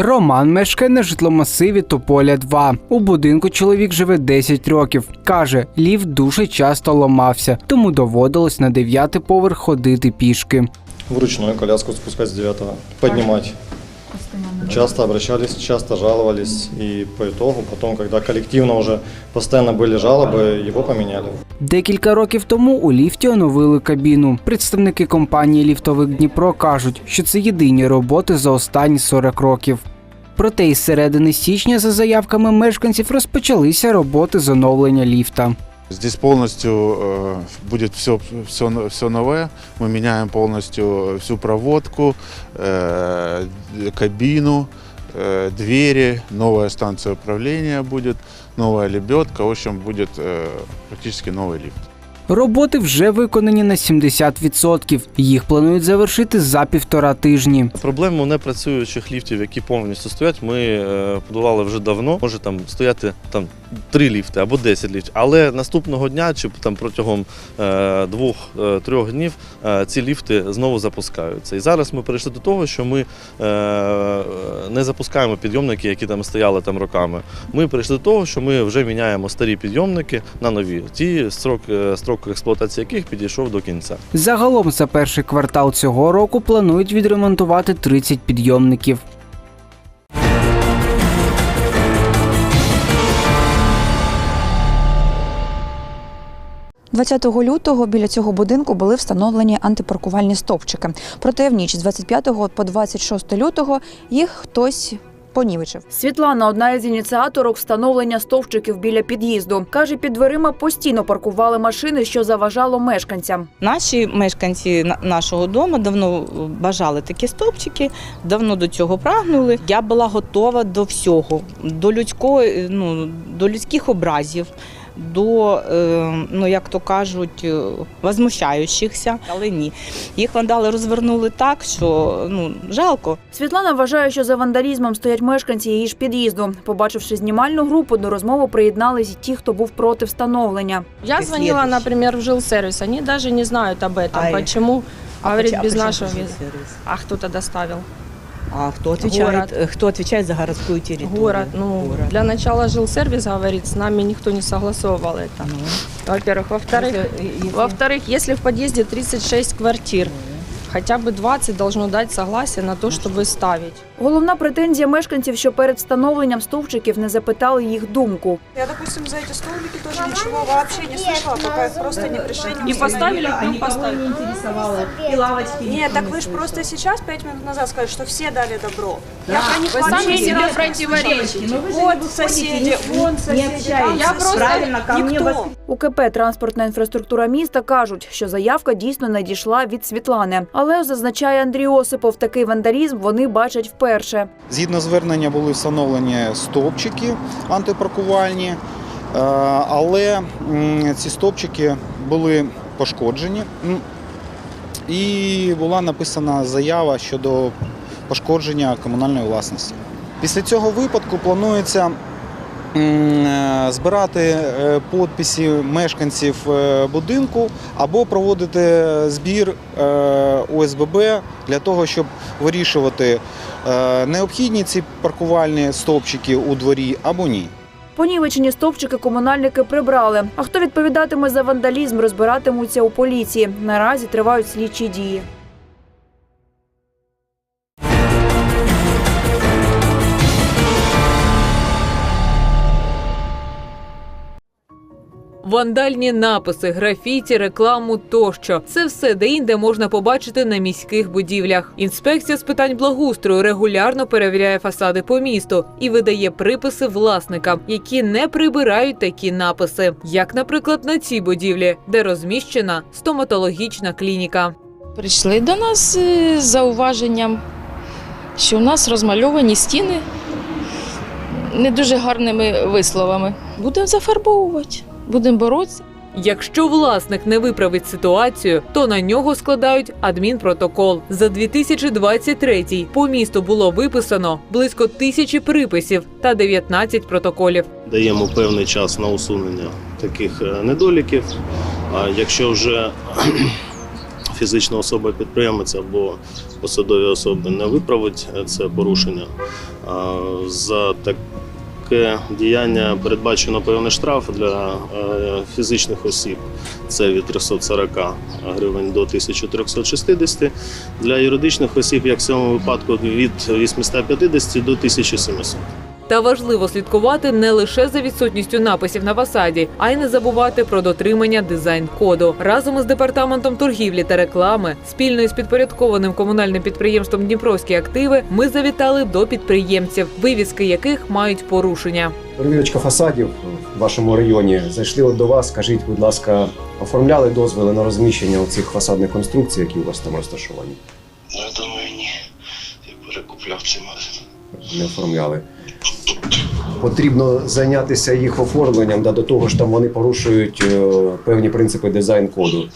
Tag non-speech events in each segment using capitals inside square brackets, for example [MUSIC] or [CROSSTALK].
Роман мешкає на житломасиві Тополя 2. У будинку чоловік живе 10 років. Каже, лів дуже часто ламався, тому доводилось на дев'ятий поверх ходити пішки. Вручну коляску спускати з девятого, поднимать. Часто обращались, часто жаловались, и по итогу, потом, когда коллективно уже постоянно были жалобы, его поменяли. Декілька років тому у ліфті оновили кабіну. Представники компанії Ліфтовик Дніпро кажуть, що це єдині роботи за останні 40 років. Проте із середини січня, за заявками мешканців, розпочалися роботи з оновлення ліфта. Здесь полностью э, будет все, все, все новое. Мы меняем полностью всю проводку, э, кабину, э, двери, новая станция управления будет, новая лебедка. В общем, будет э, практически новый лифт. Роботи вже виконані на 70%. Їх планують завершити за півтора тижні. Проблему непрацюючих ліфтів, які повністю стоять, ми е, подолали вже давно. Може там стояти там три ліфти або 10 ліфтів. Але наступного дня чи там протягом е, двох-трьох днів е, ці ліфти знову запускаються. І зараз ми перейшли до того, що ми е, не запускаємо підйомники, які там стояли там роками. Ми перейшли до того, що ми вже міняємо старі підйомники на нові. Ті строк, е, строк експлуатації яких підійшов до кінця. Загалом за перший квартал цього року планують відремонтувати 30 підйомників. – 20 лютого біля цього будинку були встановлені антипаркувальні стовпчики. Проте в ніч з 25 по 26 лютого їх хтось понівечив. Світлана одна із ініціаторок встановлення стовпчиків біля під'їзду. Каже, під дверима постійно паркували машини, що заважало мешканцям. Наші мешканці на- нашого дому давно бажали такі стовпчики, давно до цього прагнули. Я була готова до всього, до людського, ну до людських образів. До, е, ну як то кажуть, е, возмущаючихся, але ні. Їх вандали розвернули так, що ну жалко. Світлана вважає, що за вандалізмом стоять мешканці її ж під'їзду. Побачивши знімальну групу, до розмови приєдналися ті, хто був проти встановлення. Я звонила, например, в жилсервис. Они даже не знают об этом. А почему? Говорит, поч- без виза. сервис? А кто то доставил? А кто отвечает, Город. э, кто отвечает за городскую территорию? Город. Ну, Город. для начала жилсервис говорит, с нами никто не согласовывал это. Ну, Во-первых. Во-вторых, если- если- во-вторых, если в подъезде 36 квартир, хотя бы 20 должно дать согласие на то, чтобы ставить. Головна претензія мешканців, що перед встановленням стовпчиків не запитали їх думку. Я, допустим, за эти столбики тоже ничего вообще не слышала, пока их просто не пришли. Не поставили, ну поставили. И лавочки. Нет, так вы же просто сейчас, пять минут назад, сказали, что все дали добро. Я про них Вы вообще сами не себе знаю. противоречите. Вот соседи, вон соседи. там Я просто- Правильно, ко мне Никто. У КП «Транспортна інфраструктура міста кажуть, що заявка дійсно надійшла від Світлани. але зазначає Андрій Осипов, такий вандалізм вони бачать вперше. Згідно звернення були встановлені стовпчики антипаркувальні, е, але ці стовпчики були пошкоджені. І була написана заява щодо пошкодження комунальної власності. Після цього випадку планується збирати е, підписи мешканців е, будинку або проводити збір е, ОСББ для того, щоб вирішувати, е, необхідні ці паркувальні стовпчики у дворі або ні. Понівечені стовпчики комунальники прибрали. А хто відповідатиме за вандалізм, розбиратимуться у поліції. Наразі тривають слідчі дії. Вандальні написи, графіті, рекламу тощо це все де-інде можна побачити на міських будівлях. Інспекція з питань благоустрою регулярно перевіряє фасади по місту і видає приписи власникам, які не прибирають такі написи, як, наприклад, на цій будівлі, де розміщена стоматологічна клініка. Прийшли до нас е, з зауваженням, що у нас розмальовані стіни не дуже гарними висловами. Будемо зафарбовувати, будемо боротися. Якщо власник не виправить ситуацію, то на нього складають адмінпротокол. За 2023 по місту було виписано близько тисячі приписів та 19 протоколів. даємо певний час на усунення таких е, недоліків. А якщо вже [CLEARS THROAT] фізична особа підприємець або посадові особи не виправить е, це порушення, За таке діяння передбачено певний штраф для е, фізичних осіб. Це від 340 гривень до 1360. Для юридичних осіб, як в цьому випадку, від 850 до 1700. Та важливо слідкувати не лише за відсутністю написів на фасаді, а й не забувати про дотримання дизайн-коду. Разом із департаментом торгівлі та реклами, спільно із підпорядкованим комунальним підприємством Дніпровські активи, ми завітали до підприємців, вивіски яких мають порушення. Перевірочка фасадів в вашому районі. Зайшли от до вас. Скажіть, будь ласка, оформляли дозволи на розміщення цих фасадних конструкцій, які у вас там розташовані? Я думаю, ні. Я перекупляв цей магазин. Не оформляли. Потрібно зайнятися їх оформленням, да, до того ж там вони порушують е, певні принципи дизайн-коду.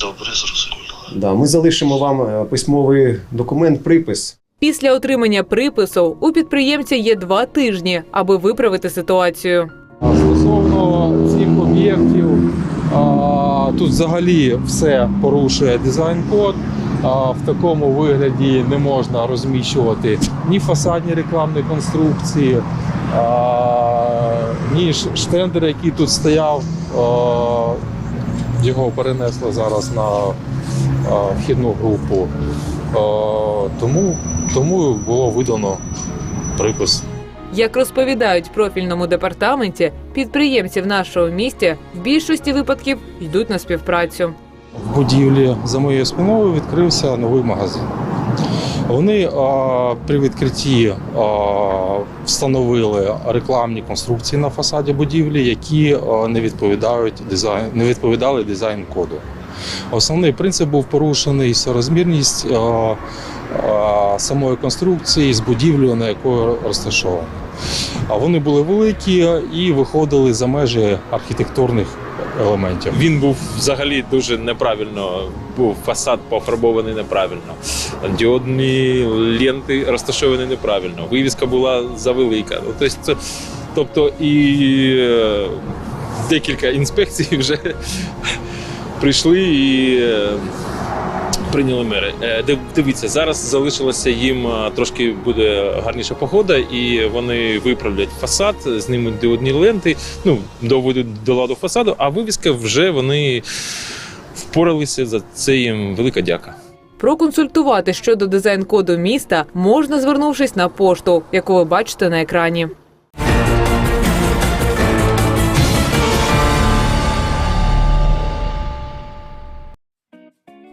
Добре, зрозуміло. Да, ми залишимо вам е, письмовий документ, припис. Після отримання припису у підприємця є два тижні, аби виправити ситуацію. А Стосовно цих об'єктів, а, тут взагалі все порушує дизайн-код. В такому вигляді не можна розміщувати ні фасадні рекламні конструкції, ні штендер, який тут стояв. Його перенесли зараз на вхідну групу. Тому, тому було видано припис. Як розповідають профільному департаменті, підприємці в нашому місті в більшості випадків йдуть на співпрацю. В будівлі за моєю спиною відкрився новий магазин. Вони а, при відкритті а, встановили рекламні конструкції на фасаді будівлі, які а, не відповідають дизайн, не відповідали дизайн коду. Основний принцип був порушений соразмірність а, а, самої конструкції з будівлею, на якої розташовано. А вони були великі і виходили за межі архітектурних елементів. Він був взагалі дуже неправильно. Був фасад пофарбований неправильно. Діодні ленти розташовані неправильно. Вивіска була завелика. Тобто, тобто і е, декілька інспекцій [LAUGHS] вже прийшли і е, прийняли мери. Е, Дивіться, зараз залишилося їм е, трошки буде гарніша погода, і вони виправлять фасад, знімуть діодні ленти, ну доведуть до ладу фасаду, а вивіска вже вони впоралися за це їм велика дяка. Проконсультувати щодо дизайн-коду міста можна звернувшись на пошту, яку ви бачите на екрані.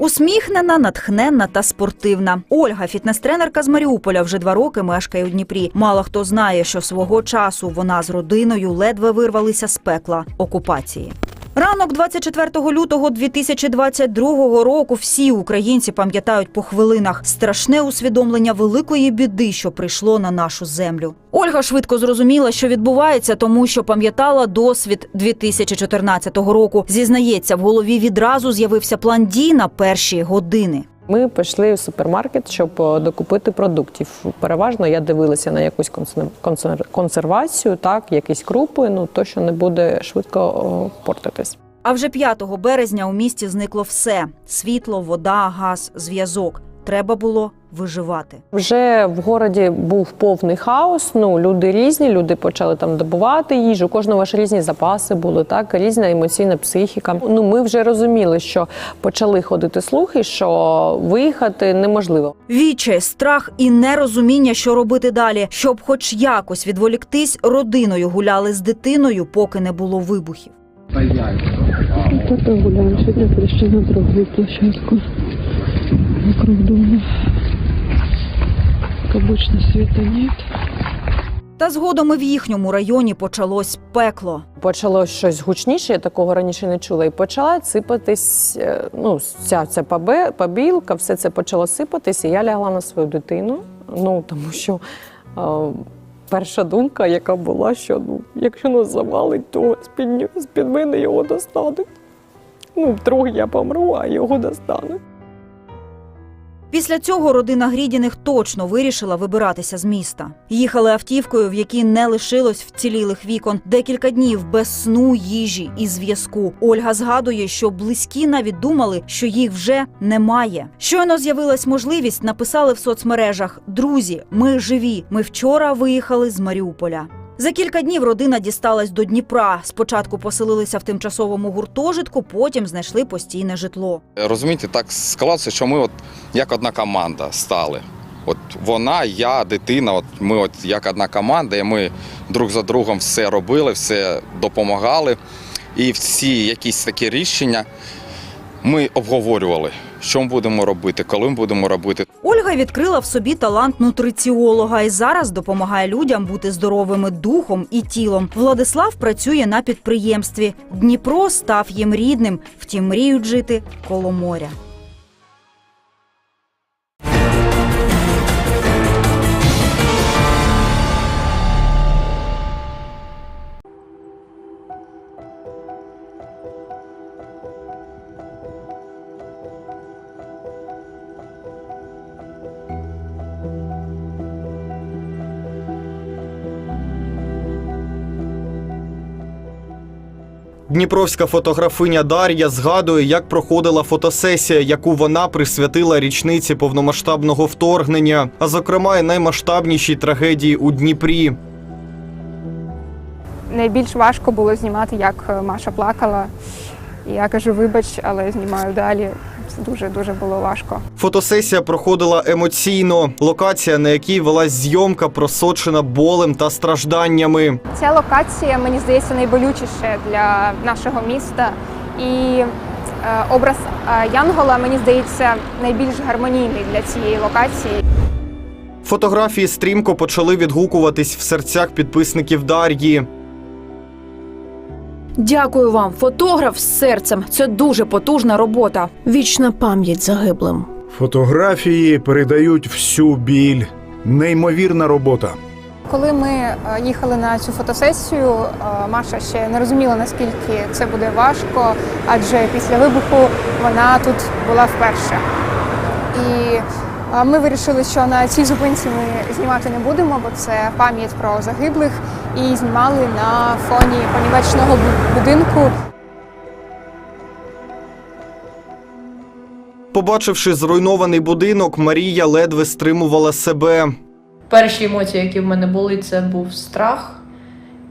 Усміхнена, натхненна та спортивна. Ольга, фітнес-тренерка з Маріуполя, вже два роки мешкає у Дніпрі. Мало хто знає, що свого часу вона з родиною ледве вирвалися з пекла окупації. Ранок 24 лютого 2022 року всі українці пам'ятають по хвилинах страшне усвідомлення великої біди, що прийшло на нашу землю. Ольга швидко зрозуміла, що відбувається, тому що пам'ятала досвід 2014 року. Зізнається, в голові відразу з'явився план дій на перші години. Ми пішли в супермаркет, щоб е, докупити продуктів. Переважно я дивилася на якусь консер- консер- консервацію, так, якісь крупи, ну то, що не буде швидко портитись. А вже 5 березня у місті зникло все: світло, вода, газ, зв'язок. Треба було виживати. Вже в городі був повний хаос. Ну люди різні, люди почали там добувати їжу. У Кожного ж різні запаси були, так різна емоційна психіка. Ну ми вже розуміли, що почали ходити слухи, що виїхати неможливо. Відчай, страх і нерозуміння, що робити далі, щоб хоч якось відволіктись, родиною гуляли з дитиною, поки не було вибухів. Так гуляем. Сегодня пришли на другую площадку вокруг дома. Обычно, света нет. Та згодом і в їхньому районі почалось пекло. Почало щось гучніше, я такого раніше не чула, і почала сипатись. е, Ну, ця ця пабілка, все це почало сипатись, і я лягла на свою дитину. Ну тому що е, перша думка, яка була, що ну, якщо нас завалить, то з-під, з-під мене його достануть. Ну, трохи я помру, а його достануть. Після цього родина Грідіних точно вирішила вибиратися з міста. Їхали автівкою, в якій не лишилось вцілілих вікон. Декілька днів без сну, їжі і зв'язку. Ольга згадує, що близькі навіть думали, що їх вже немає. Щойно з'явилась можливість, написали в соцмережах: Друзі, ми живі. Ми вчора виїхали з Маріуполя. За кілька днів родина дісталась до Дніпра. Спочатку поселилися в тимчасовому гуртожитку, потім знайшли постійне житло. Розумієте, так склалося, що ми от як одна команда стали. От вона, я, дитина, от ми от як одна команда, і ми друг за другом все робили, все допомагали. І всі якісь такі рішення ми обговорювали, що ми будемо робити, коли ми будемо робити. Ольга відкрила в собі талант нутриціолога і зараз допомагає людям бути здоровими духом і тілом. Владислав працює на підприємстві. Дніпро став їм рідним, втім мріють жити коло моря. Дніпровська фотографиня Дар'я згадує, як проходила фотосесія, яку вона присвятила річниці повномасштабного вторгнення, а зокрема й наймасштабнішій трагедії у Дніпрі. Найбільш важко було знімати, як е, Маша плакала. І Я кажу, вибач, але знімаю далі. Дуже дуже було важко. Фотосесія проходила емоційно. Локація, на якій велась зйомка, просочена болем та стражданнями. Ця локація, мені здається, найболючіша для нашого міста. І е, образ е, Янгола, мені здається, найбільш гармонійний для цієї локації. Фотографії стрімко почали відгукуватись в серцях підписників Дар'ї. Дякую вам, фотограф з серцем. Це дуже потужна робота. Вічна пам'ять загиблим. Фотографії передають всю біль. Неймовірна робота. Коли ми е, їхали на цю фотосесію, е, Маша ще не розуміла, наскільки це буде важко, адже після вибуху вона тут була вперше. І е, ми вирішили, що на цій зупинці ми знімати не будемо, бо це пам'ять про загиблих, і знімали на фоні понівечного будинку. Побачивши зруйнований будинок, Марія ледве стримувала себе. Перші емоції, які в мене були, це був страх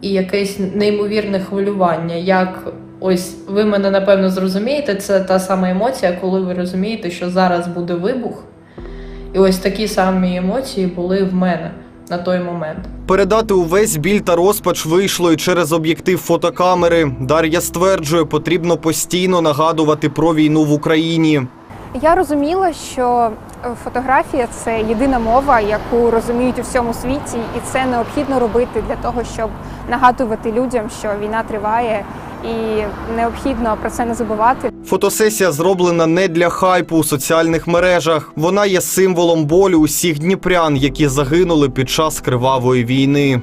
і якесь неймовірне хвилювання. Як ось ви мене напевно зрозумієте, це та сама емоція, коли ви розумієте, що зараз буде вибух. І ось такі самі емоції були в мене на той момент. Передати увесь біль та розпач вийшло і через об'єктив фотокамери. Дар'я стверджує, потрібно постійно нагадувати про війну в Україні. Я розуміла, що фотографія це єдина мова, яку розуміють у всьому світі, і це необхідно робити для того, щоб нагадувати людям, що війна триває, і необхідно про це не забувати. Фотосесія зроблена не для хайпу у соціальних мережах. Вона є символом болю усіх дніпрян, які загинули під час кривавої війни.